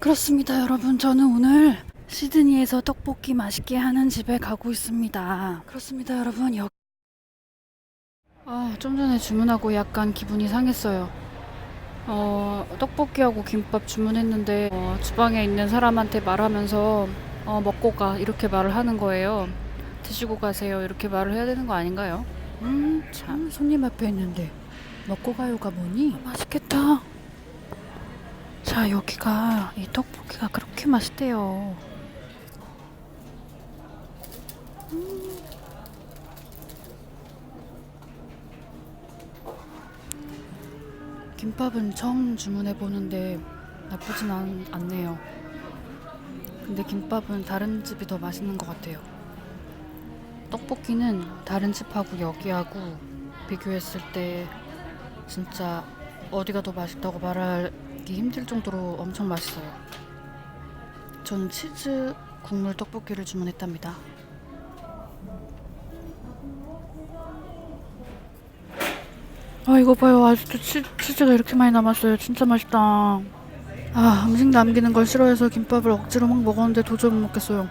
그렇습니다, 여러분. 저는 오늘 시드니에서 떡볶이 맛있게 하는 집에 가고 있습니다. 그렇습니다, 여러분. 여... 아, 좀 전에 주문하고 약간 기분이 상했어요. 어, 떡볶이하고 김밥 주문했는데 어, 주방에 있는 사람한테 말하면서 어, 먹고 가 이렇게 말을 하는 거예요. 드시고 가세요 이렇게 말을 해야 되는 거 아닌가요? 음, 참 손님 앞에 있는데 먹고 가요가 뭐니? 맛있겠다. 자, 여기가 이 떡볶이가 그렇게 맛있대요. 음. 김밥은 처음 주문해 보는데 나쁘진 않, 않네요. 근데 김밥은 다른 집이 더 맛있는 것 같아요. 떡볶이는 다른 집하고 여기하고 비교했을 때 진짜 어디가 더 맛있다고 말 하기 힘들 정도로 엄청 맛있어요. 저는 치즈 국물 떡볶이를 주문했답니다. 아 이거 봐요 아직도 치, 치즈가 이렇게 많이 남았어요 진짜 맛있다 아 음식 남기는 걸 싫어해서 김밥을 억지로 막 먹었는데 도저히 못 먹겠어요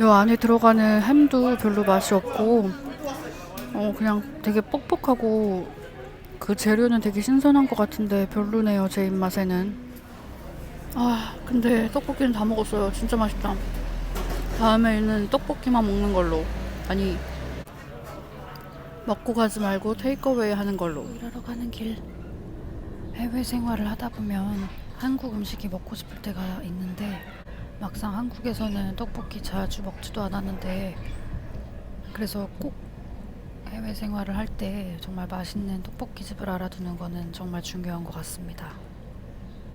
요 안에 들어가는 햄도 별로 맛이 없고 어 그냥 되게 뻑뻑하고 그 재료는 되게 신선한 것 같은데 별로네요 제 입맛에는. 아 근데 떡볶이는 다 먹었어요. 진짜 맛있다. 다음에는 떡볶이만 먹는 걸로. 아니 먹고 가지 말고 테이크어웨이 하는 걸로. 일하러 가는 길. 해외 생활을 하다 보면 한국 음식이 먹고 싶을 때가 있는데 막상 한국에서는 떡볶이 자주 먹지도 않았는데 그래서 꼭 해외 생활을 할 때 정말 맛있는 떡볶이 집을 알아두는 거는 정말 중요한 것 같습니다.